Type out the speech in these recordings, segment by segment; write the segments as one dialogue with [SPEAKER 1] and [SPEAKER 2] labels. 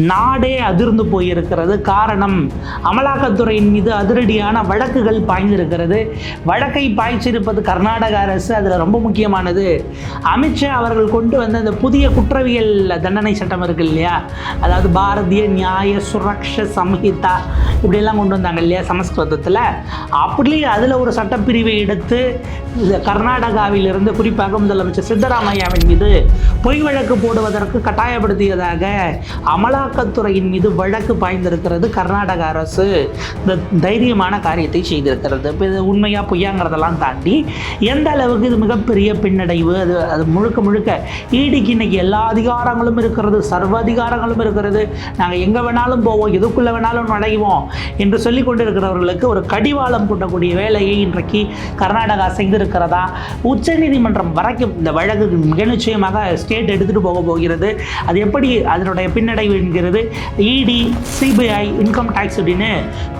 [SPEAKER 1] நாடே அதிர்ந்து போயிருக்கிறது. காரணம் அமலாக்கத்துறையின் மீது அதிரடியான வழக்குகள் பாய்ந்திருக்கிறது. வழக்கை பாய்ச்சிருப்பது கர்நாடக அரசு அதில் ரொம்ப முக்கியமானது. அமித்ஷா அவர்கள் கொண்டு வந்த அந்த புதிய குற்றவியல் தண்டனை சட்டம் இருக்கு இல்லையா? அதாவது பாரதிய நியாய சுரக்ஷ சம்ஹிதா இப்படியெல்லாம் கொண்டு வந்தாங்க இல்லையா சமஸ்கிருதத்தில். அப்படி அதில் ஒரு சட்டப்பிரிவை எடுத்து கர்நாடகாவிலிருந்து குறிப்பாக முதலமைச்சர் சித்தராமையாவின் மீது பொய் வழக்கு போடுவதற்கு கட்டாயப்படுத்தியதாக அமலாக்கத்துறையின் மீது வழக்கு பாய்ந்திருக்கிறது கர்நாடக அரசு. இந்த தைரியமான காரியத்தை செய்திருக்கிறது. இப்போ இது உண்மையாக பொய்யாங்கிறதெல்லாம் தாண்டி எந்த அளவுக்கு இது மிகப்பெரிய பின்னடைவு? அது அது முழுக்க முழுக்க ஈடிக்கு இன்னைக்கு எல்லா அதிகாரங்களும் இருக்கிறது சர்வ அதிகாரங்களும் இருக்கிறது. நாங்கள் எங்கே வேணாலும் போவோம் எதுக்குள்ளே வேணாலும் நுழைவோம் என்று சொல்லி கொண்டிருக்கிறவர்களுக்கு ஒரு கடிவாளம் கூட்டக்கூடிய வேலையை இன்றைக்கு கர்நாடகா செய்திருக்கிறதா? உச்சநீதிமன்றம் வரைக்கும் இந்த வழக்கு மிக நிச்சயமாக ஸ்டேட் எடுத்துகிட்டு போக போகிறது. அது எப்படி அதனுடைய பின்னடைவு என்கிறது இடி சிபிஐ இன்கம் டேக்ஸ் அப்படின்னு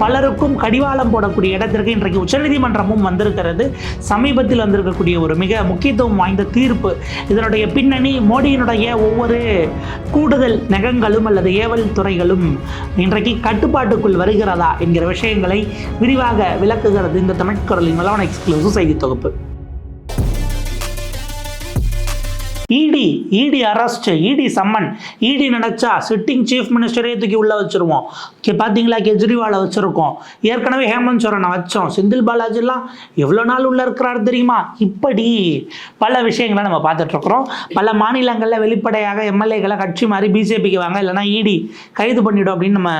[SPEAKER 1] பலருக்கும் கடிவாளம் போடக்கூடிய இடத்திற்கு இன்றைக்கு உச்சநீதிமன்றமும் வந்திருக்கிறது. சமீபத்தில் வந்திருக்கக்கூடிய ஒரு மிக முக்கியத்துவம் வாய்ந்த தீர்ப்பு. இதனுடைய பின்னணி மோடியினுடைய ஒவ்வொரு கூடுதல் நகங்களும் அல்லது ஏவல் துறைகளும் இன்றைக்கு கட்டுப்பாட்டுக்குள் வருகிறதா என்கிற விஷயங்களை விரிவாக விளக்குகிறது இந்த தமிழ்குரலின் வளவன எக்ஸ்க்ளூசிவ் செய்தி தொகுப்பு. இடி இடி அரெஸ்ட் இடி சம்மன் இடி நினைச்சா சிட்டிங் சீஃப் மினிஸ்டரே தூக்கி உள்ள வச்சிருவோம். பார்த்தீங்களா கெஜ்ரிவாலை வச்சிருக்கோம். ஏற்கனவே ஹேமந்த் சோரனை வச்சோம். செந்தில் பாலாஜிலாம் எவ்வளோ நாள் உள்ள இருக்கிறார் தெரியுமா? இப்படி பல விஷயங்களை நம்ம பார்த்துட்டு இருக்கிறோம் பல மாநிலங்களில் வெளிப்படையாக எம்எல்ஏக்களை கட்சி மாதிரி பிஜேபிக்கு வாங்க இல்லைன்னா இடி கைது பண்ணிடும் அப்படின்னு நம்ம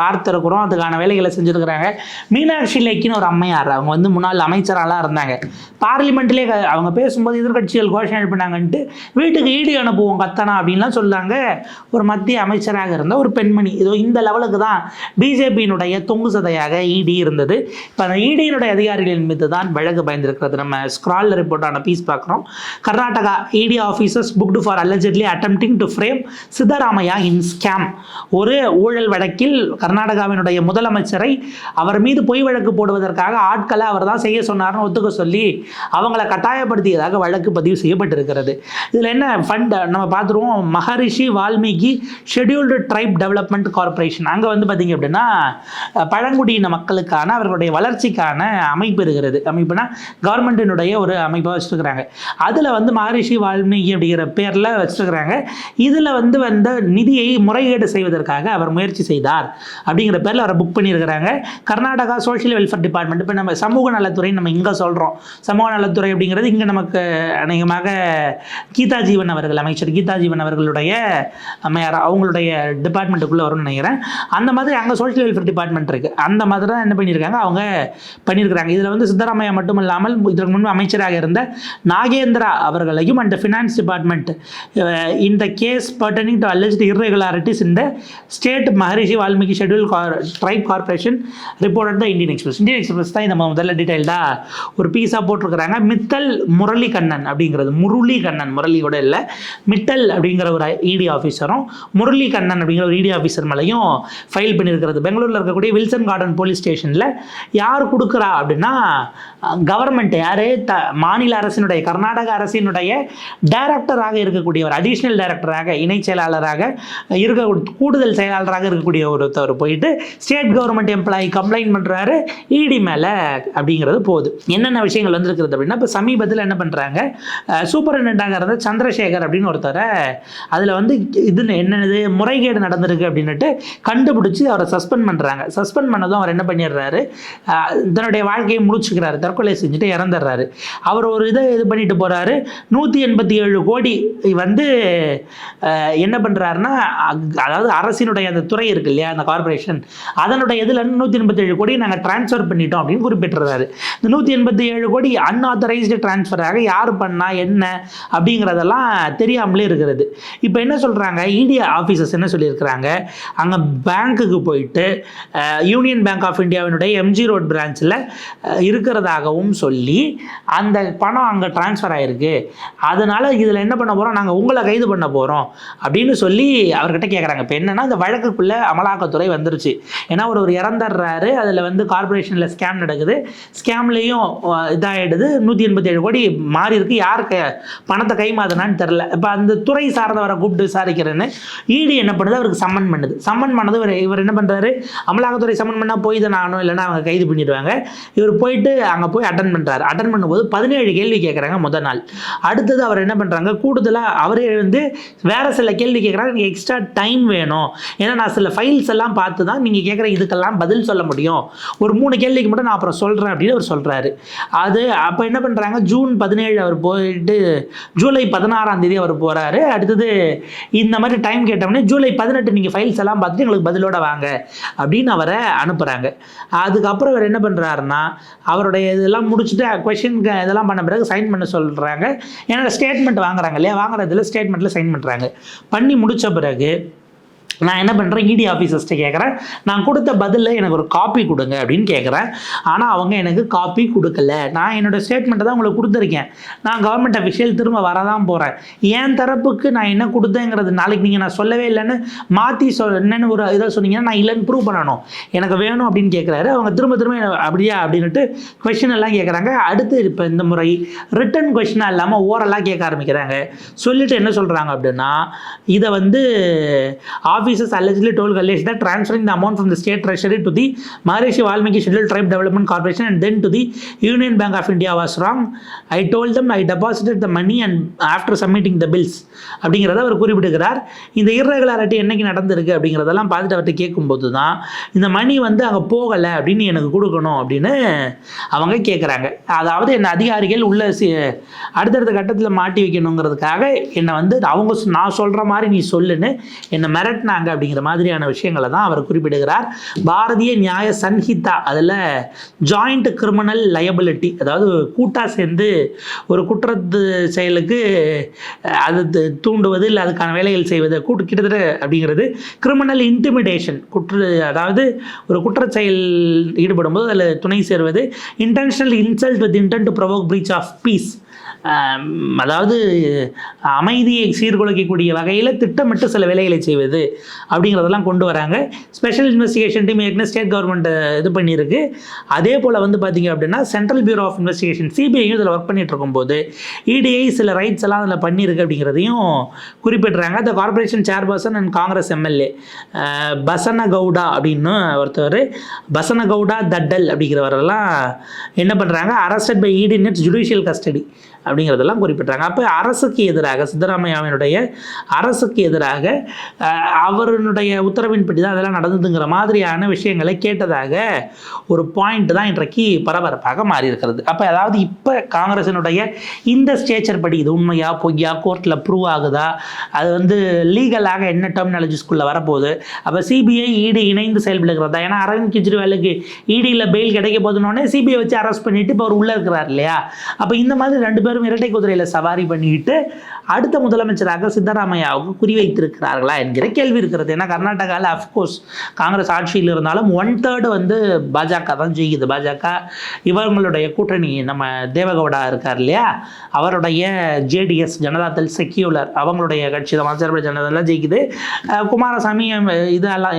[SPEAKER 1] பார்த்துருக்குறோம். அதுக்கான வேலைகளை செஞ்சுருக்கிறாங்க. மீனாட்சி லேக்கின்னு ஒரு அம்மையார் அவங்க வந்து முன்னாள் அமைச்சராலாம் இருந்தாங்க. பார்லிமெண்ட்லேயே அவங்க பேசும்போது எதிர்க்கட்சிகள் கோஷம் எழுப்பினாங்கன்ட்டு வீட்டுக்கு ஈடு அனுப்புவோம் கத்தனா அப்படின்லாம் சொல்லாங்க. ஒரு மத்திய அமைச்சராக இருந்த ஒரு பெண்மணி இதோ இந்த லெவலுக்கு தான் பிஜேபியினுடைய தொங்கு சதையாக இடி இருந்தது. இப்போ அந்த இடியினுடைய அதிகாரிகளின் மீது தான் வழக்கு பயந்திருக்கிறது நம்ம ஸ்க்ரால் ரிப்போர்ட்டான பீஸ் பார்க்குறோம். Karnataka ED officers booked for allegedly attempting to frame Siddaramaiah in scam ஒரு ஊழல் வழக்கில் கர்நாடகாவினுடைய முதலமைச்சரை அவர் மீது பொய் வழக்கு போடுவதற்காக ஆட்களை அவர் தான் செய்ய சொன்னார்னு ஒத்துக்க சொல்லி அவங்கள கட்டாயப்படுத்தியதாக வழக்கு பதிவு செய்யப்பட்டிருக்கிறது. இதில் என்ன ஃபண்ட் நம்ம பார்த்துருவோம். Maharishi Valmiki scheduled tribe development corporation அங்கே வந்து பார்த்தீங்க அப்படின்னா பழங்குடியின மக்களுக்கான அவர்களுடைய வளர்ச்சிக்கான அமைப்பு இருக்கிறது. அமைப்புனா கவர்மெண்ட்டினுடைய ஒரு அமைப்பாக வச்சுருக்கிறாங்க. அதில் வந்து மகரிஷி வால்மீகி அப்படிங்கிற பேரில் வச்சுருக்கிறாங்க. இதில் வந்து வந்த நிதியை முறைகேடு செய்வதற்காக அவர் முயற்சி செய்தார் அப்படிங்கிற பேரில் அவரை புக் பண்ணியிருக்கிறாங்க. கர்நாடகா சோஷியல் வெல்ஃபேர் டிபார்ட்மெண்ட் இப்போ நம்ம சமூக நலத்துறை நம்ம இங்கே சொல்கிறோம் சமூக நலத்துறை அப்படிங்கிறது இங்கே நமக்கு அநேகமாக கீ கீதா ஜீவன் அவர்கள் அமைச்சர் கீதா ஜீவன் அவர்களுடைய மேயர் அவங்களுடைய டிபார்ட்மெண்ட்டுக்குள்ளே வரும்னு நினைக்கிறேன். அந்த மாதிரி அங்கே சோஷியல் வெல்ஃபேர் டிபார்ட்மெண்ட் இருக்குது அந்த மாதிரி தான் என்ன பண்ணியிருக்காங்க? அவங்க பண்ணியிருக்கிறாங்க. இதில் வந்து சித்தராமையா மட்டும் இல்லாமல் இதற்கு முன்பு அமைச்சராக இருந்த நாகேந்திரா அவர்களையும் அண்ட் ஃபினான்ஸ் டிபார்ட்மெண்ட் இந்த case burdening to alleged irregularities இந்த state Maharishi Valmiki schedule tribe corporation report தான் இந்தியன் எக்ஸ்பிரஸ் இந்தியன் எக்ஸ்பிரஸ் தான் நம்ம முதல்ல டீட்டெயில்டாக ஒரு பீஸாக போட்டிருக்கிறாங்க. மித்தல் முரளி கண்ணன் அப்படிங்கிறது. முரளி கண்ணன் முரளி கூட இல்லை. மிட்டல் அப்படிங்கிற ஒரு இடி ஆஃபீஸரும் முரளி கண்ணன் அப்படிங்கிற ஒரு இடி ஆஃபீஸர் மேலேயும் ஃபைல் பண்ணியிருக்கிறது பெங்களூரில் இருக்கக்கூடிய வில்சன் கார்டன் போலீஸ் ஸ்டேஷனில் யார் கொடுக்குறா அப்படின்னா கவர்மெண்ட் யார்? த மாநில அரசினுடைய கர்நாடக அரசினுடைய டைரக்டராக இருக்கக்கூடியவர் அடிஷ்னல் டைரக்டராக இணைச் செயலாளராக இருக்க கூடுதல் செயலாளராக இருக்கக்கூடிய ஒருத்தவர் போயிட்டு ஸ்டேட் கவர்மெண்ட் எம்ப்ளாயி கம்ப்ளைண்ட் பண்ணுறாரு இடி மேலே அப்படிங்கிறது போகுது. என்னென்ன விஷயங்கள் வந்திருக்கிறது அப்படின்னா இப்போ சமீபத்தில் என்ன பண்ணுறாங்க சூப்பரண்டாக இருந்த சந்திரசேகர் அப்படின்னு ஒருத்தரை அதில் வந்து இது என்னது முறைகேடு நடந்திருக்கு அப்படின்னுட்டு கண்டுபிடிச்சி அவரை சஸ்பெண்ட் பண்ணுறாங்க சஸ்பெண்ட் பண்ணதும் அவர் என்ன பண்ணிடுறாரு? தன்னுடைய வாழ்க்கையை முடிச்சுக்கிறாரு. தற்கொலை செஞ்சுட்டு இறந்துடுறாரு. அவர் ஒரு இதை இது பண்ணிட்டு போகிறாரு நூற்றி எண்பத்தி ஏழு கோடி வந்து என்ன பண்ணுறாருன்னா அதாவது அரசினுடைய அந்த துறை இருக்கு இல்லையா அந்த கார்பரேஷன் அதனுடைய இதில் நூற்றி எண்பத்தி ஏழு கோடி நாங்கள் ட்ரான்ஸ்ஃபர் பண்ணிட்டோம் அப்படின்னு குறிப்பிட்டுறாரு. இந்த நூற்றி எண்பத்தி ஏழு கோடி அன்ஆத்தரைஸ்டு ட்ரான்ஸ்ஃபராக யார் பண்ணா என்ன அப்படிங்கிறதெல்லாம் தெரியாமலே இருக்கிறது. இப்போ என்ன சொல்கிறாங்க இடி ஆஃபீஸர்ஸ் என்ன சொல்லியிருக்கிறாங்க? அங்கே பேங்க்குக்கு போயிட்டு யூனியன் பேங்க் ஆஃப் இந்தியாவினுடைய எம்ஜி ரோட் பிரான்ச்சில் இருக்கிறதாகவும் சொல்லி அந்த பணம் அங்கே ட்ரான்ஸ்ஃபர் ஆகிருக்கு அதனால் இதில் என்ன பண்ண போகிறோம் நாங்கள் உங்களை கைது பண்ண போகிறோம் அப்படின்னு சொல்லி அவர்கிட்ட கேட்குறாங்க இப்போ என்னென்னா இந்த வழக்குக்குள்ளே அமலாக்கத்துறை வந்துருச்சு. ஏன்னா ஒரு ஒரு இறந்துடுறாரு. அதில் வந்து கார்பரேஷனில் ஸ்கேம் நடக்குது. ஸ்கேம்லேயும் இதாகிடுது நூற்றி எண்பத்தி ஏழு கோடி மாறி இருக்கு. யார் க பணத்தை கை மாத்த தெரில இப்போ அந்த துறை சார்ந்தவரை கூப்பிட்டு விசாரிக்கிறேன்னு ஈடு என்ன பண்ணுது? அவருக்கு சம்மன் பண்ணுது. சம்மன் பண்ணது இவர் இவர் என்ன பண்ணுறாரு அமலாக்கத்துறை சம்மன் பண்ணால் போய் தான் ஆகணும் இல்லைன்னா அவங்க கைது பண்ணிடுவாங்க. இவர் போயிட்டு அங்கே போய் அட்டன் பண்ணுறாரு அட்டன் பண்ணும்போது பதினேழு கேள்வி கேட்குறாங்க முதல் நாள். அடுத்தது அவர் என்ன பண்ணுறாங்க கூடுதலாக அவரே வந்து வேறு சில கேள்வி கேட்குறாங்க எனக்கு எக்ஸ்ட்ரா டைம் வேணும். ஏன்னா நான் சில ஃபைல்ஸ் எல்லாம் பார்த்து தான் நீங்கள் கேட்குற இதுக்கெல்லாம் பதில் சொல்ல முடியும். ஒரு மூணு கேள்விக்கு மட்டும் நான் அப்புறம் சொல்கிறேன் அப்படின்னு அவர் சொல்கிறாரு அது அப்போ என்ன பண்ணுறாங்க ஜூன் பதினேழு அவர் போயிட்டு ஜூலை பதினாறாம் தேதி அவர் போகிறாரு அடுத்தது இந்த மாதிரி டைம் கேட்டோம்னே ஜூலை பதினெட்டு நீங்கள் ஃபைல்ஸ் எல்லாம் பார்த்துட்டு எங்களுக்கு பதிலோட வாங்க அப்படின்னு அவரை அனுப்புகிறாங்க அதுக்கப்புறம் அவர் என்ன பண்ணுறாருன்னா அவருடைய இதெல்லாம் முடிச்சுட்டு கொஷின் இதெல்லாம் பண்ண பிறகு சைன் பண்ண சொல்கிறாங்க ஏன்னா ஸ்டேட்மெண்ட் வாங்குறாங்க இல்லையா? வாங்குறதுல ஸ்டேட்மெண்ட்டில் சைன் பண்ணுறாங்க பண்ணி முடித்த பிறகு நான் என்ன பண்ணுறேன் இடி ஆஃபீஸர்ஸ்ட்டு கேட்குறேன் நான் கொடுத்த பதிலில் எனக்கு ஒரு காப்பி கொடுங்க அப்படின்னு கேட்குறேன் ஆனால் அவங்க எனக்கு காப்பி கொடுக்கல. நான் என்னோடய ஸ்டேட்மெண்ட்டை தான் உங்களுக்கு கொடுத்துருக்கேன். நான் கவர்மெண்ட் அஃபிஷியல் திரும்ப வரதான் போகிறேன் என் தரப்புக்கு நான் என்ன கொடுத்தேங்கிறது நாளைக்கு நீங்கள் நான் சொல்லவே இல்லைன்னு மாற்றி சொல் என்னென்னு ஒரு இதை சொன்னீங்கன்னா நான் இல்லைன்னு ப்ரூவ் பண்ணணும். எனக்கு வேணும் அப்படின்னு கேட்குறாரு அவங்க திரும்ப திரும்ப என்ன- அப்படியா? அப்படின்னுட்டு கொஷின் எல்லாம் கேட்குறாங்க அடுத்து இப்போ இந்த முறை ரிட்டன் கொஷினாக இல்லாமல் ஓரலாக கேட்க ஆரம்பிக்கிறாங்க. சொல்லிவிட்டு என்ன சொல்கிறாங்க அப்படின்னா இதை வந்து offices allegedly told Kalesh that transferring the amount from the state treasury to the Maharishi Valmiki Scheduled Tribe Development Corporation and then to the Union Bank of India was wrong. I told them I deposited the money and after submitting the bills அப்படிங்கிறத அவர் குறிப்பிடுகிறார் இந்த irregularity என்னைக்கு நடந்திருக்கு அப்படிங்கிறதெல்லாம் பார்த்துட்டு அவர்கிட்ட கேட்கும்போது தான் இந்த மணி வந்து அங்கே போகலை அப்படின்னு எனக்கு கொடுக்கணும் அப்படின்னு அவங்க கேட்குறாங்க அதாவது என்ன அதிகாரிகள் உள்ள சி- அடுத்தடுத்த கட்டத்தில் மாட்டி வைக்கணுங்கிறதுக்காக என்னை வந்து அவங்க சொ- நான் சொல்கிற மாதிரி நீ சொல்லுன்னு என்னை மிரட்டினாங்க அப்படிங்கிற மாதிரியான விஷயங்களை தான் அவர் குறிப்பிடுகிறார். பாரதிய நியாய சன்ஹிதா அதில் ஜாயிண்ட் கிரிமினல் லயபிலிட்டி அதாவது கூட்டாக சேர்ந்து ஒரு குற்றத்து செயலுக்கு அது தூண்டுவது இல்லை அதுக்கான வேலைகள் செய்வது கூட்டு கிட்டத்தட்ட அப்படிங்கிறது கிரிமினல் இன்டிமிடேஷன் குற்ற அதாவது ஒரு குற்ற செயல் ஈடுபடும்போது அதில் துணை சேர்வது intentional insult with intent to provoke breach of peace அதாவது அமைதியை சீர்குலைக்கக்கூடிய வகையில் திட்டமிட்டு சில வேலைகளை செய்வது அப்படிங்கிறதெல்லாம் கொண்டு வராங்க. ஸ்பெஷல் இன்வெஸ்டிகேஷன் டீம் ஏற்கனவே ஸ்டேட் கவர்மெண்ட் இது பண்ணியிருக்கு. அதே போல் வந்து பார்த்தீங்க அப்படின்னா சென்ட்ரல் பியூரோ ஆஃப் இன்வெஸ்டிகேஷன் சிபிஐயும் இதில் ஒர்க் பண்ணிட்டு இருக்கும்போது இடிஐ சில ரைட்ஸ் எல்லாம் அதில் பண்ணியிருக்கு அப்படிங்கிறதையும் குறிப்பிட்றாங்க. The corporation chairperson and Congress MLA Basana Gowda அப்படின்னு ஒருத்தவர் பசன கவுடா தட்டல் அப்படிங்கிறவரெல்லாம் என்ன பண்ணுறாங்க arrested by ED nets judicial custody அப்படிங்கிறதெல்லாம் குறிப்பிட்டாங்க அப்போ அரசுக்கு எதிராக சித்தராமையாவினுடைய அரசுக்கு எதிராக அவருடைய உத்தரவின்படி தான் அதெல்லாம் நடந்ததுங்கிற மாதிரியான விஷயங்களை கேட்டதாக ஒரு பாயிண்ட் தான் இன்றைக்கு பரபரப்பாக மாறி இருக்கிறது அப்போ அதாவது இப்போ காங்கிரசினுடைய இந்த ஸ்டேச்சர் படி இது உண்மையா பொய்யா கோர்ட்டில் ப்ரூவ் ஆகுதா அது வந்து லீகலாக என்ன டெர்மினாலஜிஸ்குள்ளே வரப்போகுது? அப்போ சிபிஐ இடி இணைந்து செயல்படுகிறதா? ஏன்னா அரவிந்த் கெஜ்ரிவாலுக்கு இடியில் பெயில் கிடைக்க போதுனோடனே சிபிஐ வச்சு அரெஸ்ட் பண்ணிட்டு இப்போ அவர் உள்ளே இருக்கிறார் இல்லையா? அப்போ இந்த மாதிரி ரெண்டு பேரும் இரட்டை குதிரையில் சவாரி பண்ணிட்டு அடுத்த முதலமைச்சராக சித்தராமையாவுக்கு குறிவைத்திருக்கிறார்களா என்கிற கேள்வி இருக்கிறது. ஏன்னா கர்நாடகாவில் அஃப்கோர்ஸ் காங்கிரஸ் ஆட்சியில் இருந்தாலும் ஒன் தேர்டு வந்து பாஜக தான் ஜெயிக்குது. பாஜக இவங்களுடைய கூட்டணி நம்ம தேவகவுடா இருக்கார் இல்லையா? அவருடைய ஜேடிஎஸ் ஜனதாதள் செக்யூலர் அவங்களுடைய கட்சி தான். மதச்சார்பு ஜனதாதள் ஜெயிக்குது. குமாரசாமி இதெல்லாம்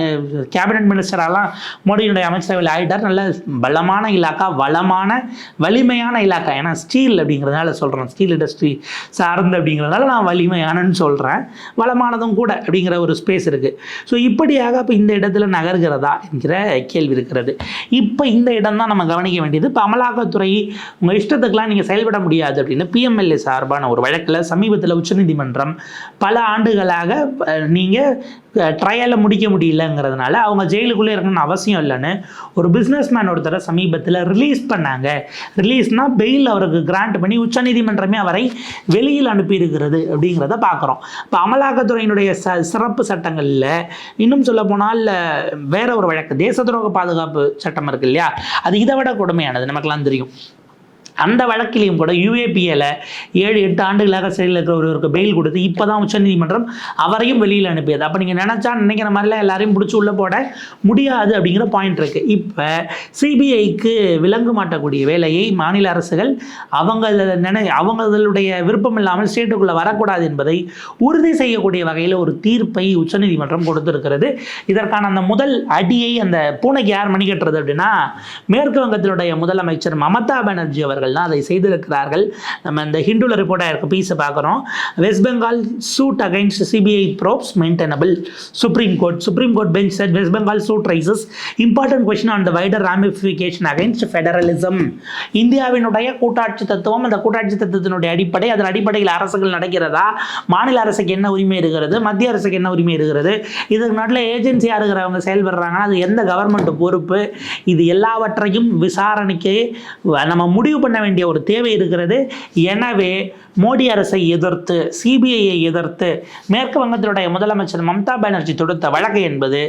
[SPEAKER 1] கேபினட் மினிஸ்டரெல்லாம் மோடியினுடைய அமைச்சரவையில் ஆயிட்டார். நல்ல பலமான இலாக்கா வளமான வலிமையான இலாக்கா. ஏன்னா ஸ்டீல் அப்படிங்கிறதுனால சொல்கிறோம் ஸ்டீல் இண்டஸ்ட்ரி சார்ந்து அப்படிங்கிறதுனால நான் வலிமையானன்னு சொல்கிறேன் வளமானதும் கூட அப்படிங்கிற ஒரு ஸ்பேஸ் இருக்குது ஸோ இப்படியாக இப்போ இந்த இடத்துல நகர்கிறதா என்கிற கேள்வி இருக்கிறது. இப்போ இந்த இடம் தான் நம்ம கவனிக்க வேண்டியது. இப்போ அமலாக்கத்துறை உங்கள் இஷ்டத்துக்கெலாம் நீங்கள் செயல்பட முடியாது அப்படின்னு பிஎம்எல்ஏ சார்பான ஒரு வழக்கில் சமீபத்தில் உச்சநீதிமன்றம் பல ஆண்டுகளாக நீங்கள் ட்ரையலில் முடிக்க முடியலங்கிறதுனால அவங்க ஜெயிலுக்குள்ளே இருக்கணும்னு அவசியம் இல்லைன்னு ஒரு பிஸ்னஸ் மேன் ஒருத்தரை சமீபத்தில் ரிலீஸ் பண்ணாங்க. ரிலீஸ்னால் பெயில் அவருக்கு கிராண்ட் பண்ணி உச்சநீதிமன்றமே அவரை வெளியில் அனுப்பியிருக்கிறது அப்படிங்கிறத பார்க்குறோம். இப்போ அமலாக்கத்துறையினுடைய ச சிறப்பு சட்டங்களில் இன்னும் சொல்ல போனால் வேற ஒரு வழக்கு. தேச துரோக பாதுகாப்பு சட்டம் இருக்கு இல்லையா? அது இதை விட கொடுமையானது. நமக்கெல்லாம் தெரியும். அந்த வழக்கிலையும் கூட யூஏபிஏல ஏழு எட்டு ஆண்டுகளாக சிறையில் இருக்கிற ஒருவருக்கு பெயில் கொடுத்து இப்போ தான் உச்சநீதிமன்றம் அவரையும் வெளியில் அனுப்பியது. அப்போ நீங்கள் நினச்சா நினைக்கிற மாதிரிலாம் எல்லாரையும் பிடிச்சி உள்ளே போட முடியாது அப்படிங்கிற பாயிண்ட் இருக்குது இப்போ சிபிஐக்கு விலங்கு மாட்டக்கூடிய வேலையை மாநில அரசுகள் அவங்க நினை அவங்களுடைய விருப்பம் இல்லாமல் ஸ்டேட்டுக்குள்ளே வரக்கூடாது என்பதை உறுதி செய்யக்கூடிய வகையில் ஒரு தீர்ப்பை உச்சநீதிமன்றம் கொடுத்துருக்கிறது. இதற்கான அந்த முதல் அடியை அந்த பூனைக்கு யார் மணி கட்டுறது அப்படின்னா மேற்கு வங்கத்தினுடைய முதலமைச்சர் மமதா பானர்ஜி அவர்கள் அவர்கள் தான் அதை செய்திருக்கிறார்கள். நம்ம இந்த ஹிண்டுல ரிப்போர்ட்டாக இருக்க பீஸை பார்க்குறோம். West Bengal suit against CBI probes maintainable Supreme Court Supreme Court bench said West Bengal suit raises important question on the wider ramification against federalism இந்தியாவினுடைய கூட்டாட்சி தத்துவம் அந்த கூட்டாட்சி தத்துவத்தினுடைய அடிப்படை அதன் அடிப்படையில் அரசுகள் நடக்கிறதா? மாநில அரசுக்கு என்ன உரிமை இருக்கிறது? மத்திய அரசுக்கு என்ன உரிமை இருக்கிறது? இதுக்கு நாட்டில் ஏஜென்சியாக இருக்கிறவங்க செயல்படுறாங்கன்னா அது எந்த கவர்மெண்ட் பொறுப்பு? இது எல்லாவற்றையும் விசாரணைக்கு நம்ம முடிவு பண்ண வேண்டிய ஒரு தேவை இருக்கிறது. எனவே மோடி அரசை எதிர்த்து சிபிஐயை எதிர்த்து மேற்கு வங்கத்தினுடைய முதலமைச்சர் மம்தா பானர்ஜி தொடுத்த வழக்கு என்பது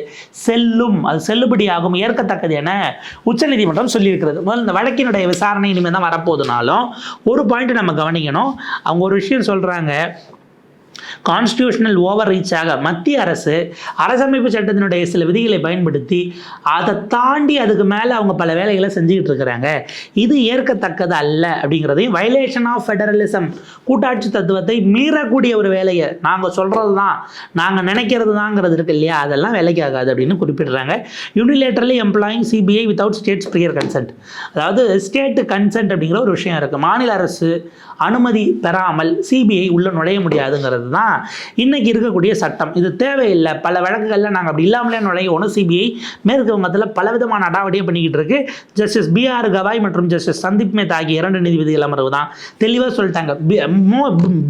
[SPEAKER 1] செல்லும் அது செல்லுபடியாகும் ஏற்கத்தக்கது என உச்சநீதிமன்றம் சொல்லியிருக்கிறது. முதல் இந்த வழக்கினுடைய விசாரணை இனிமேல் தான் வரப்போகுதுனாலும் ஒரு பாயிண்ட் நம்ம கவனிக்கணும். அவங்க ஒரு விஷயம் சொல்கிறாங்க கான்ஸ்டியூஷனல் ஓவர் ரீச்சாக மத்திய அரசு அரசமைப்பு சட்டத்தினுடைய சில விதிகளை பயன்படுத்தி அதை தாண்டி அதுக்கு மேலே அவங்க பல வேலைகளை செஞ்சுக்கிட்டு இருக்கிறாங்க. இது ஏற்கத்தக்கது அல்ல அப்படிங்கிறதையும் வயலேஷன் ஆஃப் ஃபெடரலிசம் கூட்டாட்சி தத்துவத்தை மீறக்கூடிய ஒரு வேலையை நாங்கள் சொல்கிறது தான் நாங்கள் நினைக்கிறது தாங்கிறது இருக்கு இல்லையா? அதெல்லாம் வேலைக்கு ஆகாது அப்படின்னு குறிப்பிடுறாங்க. Unilaterally employing CBI without states prior consent அதாவது ஸ்டேட்டு கன்சென்ட் அப்படிங்கிற ஒரு விஷயம் இருக்குது மாநில அரசு அனுமதி பெறாமல் சிபிஐ உள்ளே நுழைய முடியாதுங்கிறது தான் இன்னைக்கு இருக்கக்கூடிய சட்டம். இது தேவையில்லை. பல வழக்குகளில் நாங்கள் அப்படி இல்லாமலே ஒன்று சிபிஐ மேற்கு வங்கத்தில் பலவிதமான அடாவடியை பண்ணிக்கிட்டு இருக்கு. ஜஸ்டிஸ் பிஆர் கவாய் மற்றும் ஜஸ்டிஸ் சந்தீப் மேத் ஆகிய இரண்டு நீதிபதிகள் அமர்வு தான். தெளிவாக சொல்லிட்டாங்க.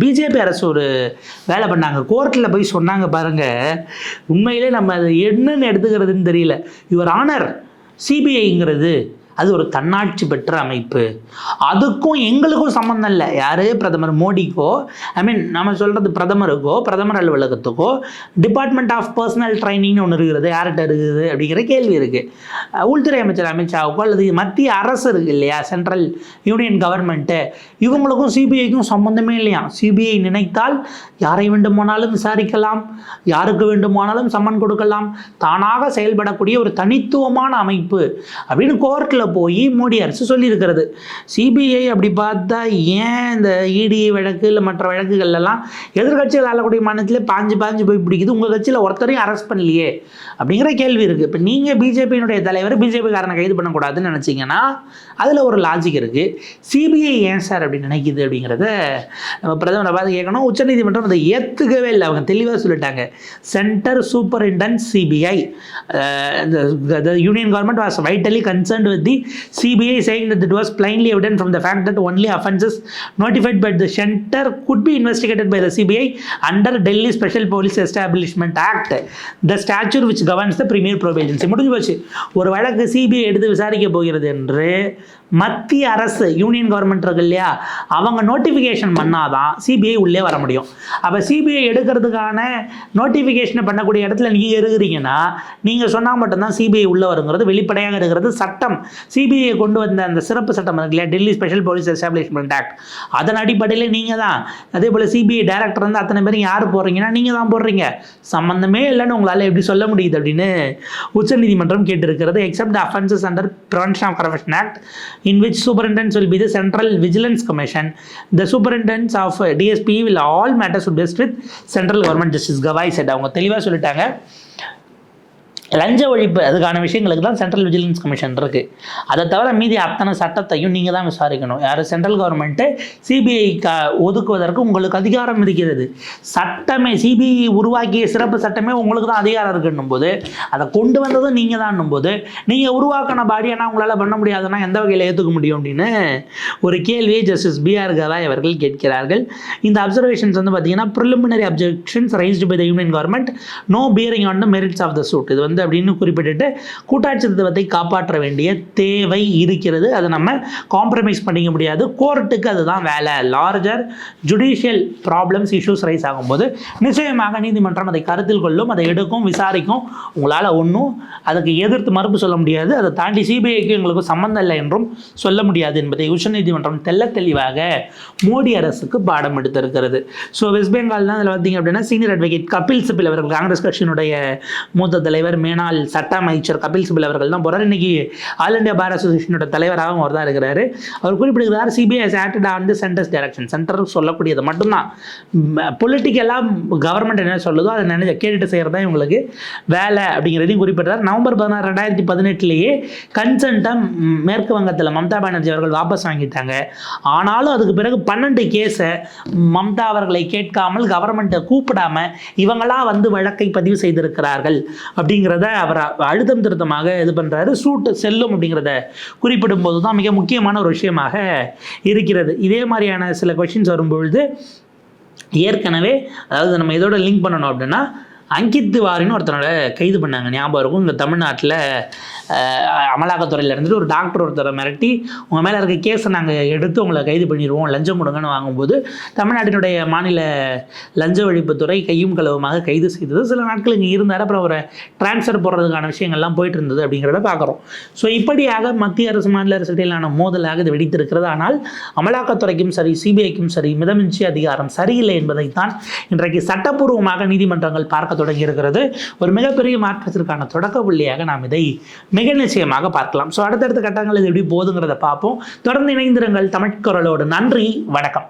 [SPEAKER 1] பிஜேபி அரசு ஒரு வேலை பண்ணாங்க. கோர்ட்டில் போய் சொன்னாங்க பாருங்க. உண்மையிலே நம்ம அது என்னன்னு எடுத்துக்கிறதுன்னு தெரியல. Your honour. சிபிஐங்கிறது. அது ஒரு தன்னாட்சி பெற்ற அமைப்பு. அதுக்கும் எங்களுக்கும் சம்மந்தம் இல்லை. யார்? பிரதமர் மோடிக்கோ ஐ மீன் நம்ம சொல்கிறது பிரதமருக்கோ பிரதமர் அலுவலகத்துக்கோ டிபார்ட்மெண்ட் ஆஃப் பர்சனல் ட்ரைனிங்னு ஒன்று இருக்கிறது யார்கிட்ட இருக்குது அப்படிங்கிற கேள்வி இருக்குது உள்துறை அமைச்சர் அமித்ஷாவுக்கோ அல்லது மத்திய அரசு இருக்குது இல்லையா? சென்ட்ரல் யூனியன் கவர்மெண்ட்டு இவங்களுக்கும் சிபிஐக்கும் சம்மந்தமே இல்லையா? சிபிஐ நினைத்தால் யாரை வேண்டுமானாலும் விசாரிக்கலாம். யாருக்கு வேண்டுமானாலும் சம்மன் கொடுக்கலாம். தானாக செயல்படக்கூடிய ஒரு தனித்துவமான அமைப்பு அப்படின்னு கோர்ட்டில் போய் மோடி அரசு சொல்லியிருக்கிறது. சிபிஐ அப்படி பார்த்தா ஏன் இந்த இடி வழக்கு இல்லை மற்ற வழக்குகள்லாம் எதிர்கட்சிகள் ஆளக்கூடிய மாநிலத்தில் பாஞ்சு பாஞ்சு போய் பிடிக்குது. உங்கள் கட்சியில் ஒருத்தரையும் அரெஸ்ட் பண்ணலையே அப்படிங்கிற கேள்வி இருக்குது இப்போ நீங்கள் பிஜேபியினுடைய தலைவர் பிஜேபிக்காரனை கைது பண்ணக்கூடாதுன்னு நினச்சிங்கன்னா அதில் ஒரு லாஜிக் இருக்குது சிபிஐ ஏன் சார் அப்படி நினைக்குது அப்படிங்கிறத நம்ம பிரதமரை பார்த்து கேட்கணும். உச்சநீதிமன்றம் அதை ஏற்றுக்கவே இல்லை. அவங்க தெளிவாக சொல்லிட்டாங்க. Centre superintendent CBI union government was vitally was with the பண்ணி CBI saying that it was plainly evident from the fact that only offences notified by the centre could be investigated by the CBI under Delhi special police establishment act the statute which governs the premier probe agency முடிஞ்சு போச்சு ஒரு வழக்கு CBI எடுத்து விசாரிக்க போகிறது என்று மத்திய அரசு யூனியன் கவர்மெண்ட் இருக்கு இல்லையா அவங்க நோட்டிஃபிகேஷன் பண்ணாதான் சிபிஐ உள்ளே வர முடியும் அப்போ சிபிஐ எடுக்கிறதுக்கான நோட்டிஃபிகேஷனை பண்ணக்கூடிய இடத்துல நீங்கள் இருக்கிறீங்கன்னா நீங்கள் சொன்னால் மட்டும்தான் சிபிஐ உள்ளே வருங்கிறது வெளிப்படையாக இருக்கிறது சட்டம் சிபிஐ கொண்டு வந்த அந்த சிறப்பு சட்டம் இருக்கு இல்லையா Delhi special police establishment act அதன் அடிப்படையில் நீங்கள் தான். அதே போல் சிபிஐ டைரக்டர் வந்து அத்தனை பேரும் யார் போடுறீங்கன்னா நீங்கள் தான் போடுறீங்க. சம்மந்தமே இல்லைன்னு உங்களால் எப்படி சொல்ல முடியுது அப்படின்னு உச்சநீதிமன்றம் கேட்டிருக்கிறது. Except offences under prevention of corruption act in which superintendents will be the central vigilance commission the superintendents of DSP will all matters vest with central government justice Gavai said அவங்க தெளிவாக சொல்லிட்டாங்க. லஞ்ச ஒழிப்பு அதுக்கான விஷயங்களுக்கு தான் சென்ட்ரல் விஜிலன்ஸ் கமிஷன் இருக்குது அதை தவிர மீதி அத்தனை சட்டத்தையும் நீங்கள் தான் விசாரிக்கணும். யார்? சென்ட்ரல் கவர்மெண்ட்டு சிபிஐ க ஒதுக்குவதற்கு உங்களுக்கு அதிகாரம் இருக்கிறது சட்டமே சிபிஐ உருவாக்கிய சிறப்பு சட்டமே உங்களுக்கு தான் அதிகாரம் இருக்குன்னும் போது அதை கொண்டு வந்ததும் நீங்கள் தான் போது நீங்கள் உருவாக்கின பாடியை நான் உங்களால் பண்ண முடியாதுன்னா எந்த வகையில் ஏற்றுக்க முடியும் அப்படின்னு ஒரு கேள்வியை ஜஸ்டிஸ் பிஆர் கவாய் அவர்கள் கேட்கிறார்கள். இந்த அப்சர்வேஷன்ஸ் வந்து பார்த்தீங்கன்னா preliminary objections raised by the union government no bearing on the merits of the suit இது வந்து அப்படின்னு குறிப்பிட்டுட்டு கூட்டாட்சி தத்துவத்தை காப்பாற்ற வேண்டிய தேவை இருக்கிறது. அதை நம்ம காம்ப்ரமைஸ் பண்ணிக்க முடியாது. கோர்ட்டுக்கு அதுதான் வேலை. Larger judicial problems issues raise ஆகும்போது நிச்சயமாக நீதிமன்றம் அதை கருத்தில் கொள்ளும் அதை எடுக்கும் விசாரிக்கும். உங்களால் ஒன்றும் அதுக்கு எதிர்த்து மறுப்பு சொல்ல முடியாது. அதை தாண்டி சிபிஐக்கு எங்களுக்கு சம்மந்தம் இல்லை என்றும் சொல்ல முடியாது என்பதை உச்சநீதிமன்றம் தெல்ல தெளிவாக மோடி அரசுக்கு பாடம் எடுத்திருக்கிறது. ஸோ வெஸ்ட் பெங்கால்னா அதில் பார்த்தீங்க அப்படின்னா சீனியர் அட்வொகேட் கபில் சிபில் அவர்கள் காங்கிரஸ் கட்சியினுடைய மூத்த தலைவர் மே முன்னாள் சட்ட அமைச்சர் கபில் சிபில் அவர்கள் தான் போகிறார் இன்னைக்கு ஆல் இந்தியா பார் அசோசியேஷனோட தலைவராகவும் அவர் தான் இருக்கிறார். அவர் குறிப்பிடுகிறார் CBI acted on the centre's direction centre சொல்லக்கூடியது மட்டும்தான். பொலிட்டிக்கலாக கவர்மெண்ட் என்ன சொல்லுதோ அதை நினைச்ச கேட்டுட்டு செய்கிறது தான் இவங்களுக்கு வேலை அப்படிங்கிறதையும் குறிப்பிட்டார் நவம்பர் பதினாறு ரெண்டாயிரத்தி பதினெட்டுலேயே கன்சென்ட்டை மேற்கு வங்கத்தில் மம்தா பானர்ஜி அவர்கள் வாபஸ் வாங்கிட்டாங்க. ஆனாலும் அதுக்கு பிறகு பன்னெண்டு கேஸை மம்தா அவர்களை கேட்காமல் கவர்மெண்ட்டை கூப்பிடாமல் இவங்களா வந்து வழக்கை பதிவு செய்திருக்கிறார்கள் அப்படிங்கிறது அவர் அழுத்தம் திருத்தமாக இது பண்ணுறாரு சூட்டு செல்லும் அப்படிங்கிறத குறிப்பிடும்போது தான் மிக முக்கியமான ஒரு விஷயமாக இருக்கிறது. இதே மாதிரியான சில கொஷின்ஸ் வரும்பொழுது ஏற்கனவே அதாவது நம்ம இதோட லிங்க் பண்ணணும் அப்படின்னா அங்கித் திவாரின்னு ஒருத்தனோட கைது பண்ணாங்க. ஞாபகம் இருக்கும். இங்கே தமிழ்நாட்டில் அமலாக்கத்துறையில் இருந்துட்டு ஒரு டாக்டர் ஒருத்தரை மிரட்டி உங்கள் மேலே இருக்க கேஸை நாங்கள் எடுத்து உங்களை கைது பண்ணிடுவோம். லஞ்சம் கொடுங்கன்னு வாங்கும்போது தமிழ்நாட்டினுடைய மாநில லஞ்ச ஒழிப்புத்துறை கையும் களவுமாக கைது செய்தது. சில நாட்கள் இங்கே இருந்தார். அப்புறம் அவரை டிரான்ஸ்ஃபர் போடுறதுக்கான விஷயங்கள்லாம் போயிட்டு இருந்தது அப்படிங்கிறத பார்க்குறோம். ஸோ இப்படியாக மத்திய அரசு மாநில அரசு இடையிலான மோதலாக இது வெடித்திருக்கிறது. ஆனால் அமலாக்கத்துறைக்கும் சரி சிபிஐக்கும் சரி மிதமிஞ்சி அதிகாரம் சரியில்லை என்பதைத்தான் இன்றைக்கு சட்டப்பூர்வமாக நீதிமன்றங்கள் பார்க்க தொடங்கி இருக்கிறது ஒரு மிகப்பெரிய மாற்றத்திற்கான தொடக்க புள்ளியாக நாம் இதை மிக நிச்சயமாக பார்க்கலாம். ஸோ அடுத்தடுத்த கட்டங்கள் இது எப்படி போதுங்கிறத பார்ப்போம். தொடர்ந்து இணைந்திருங்கள் தமிழ்குரலோடு. நன்றி வணக்கம்.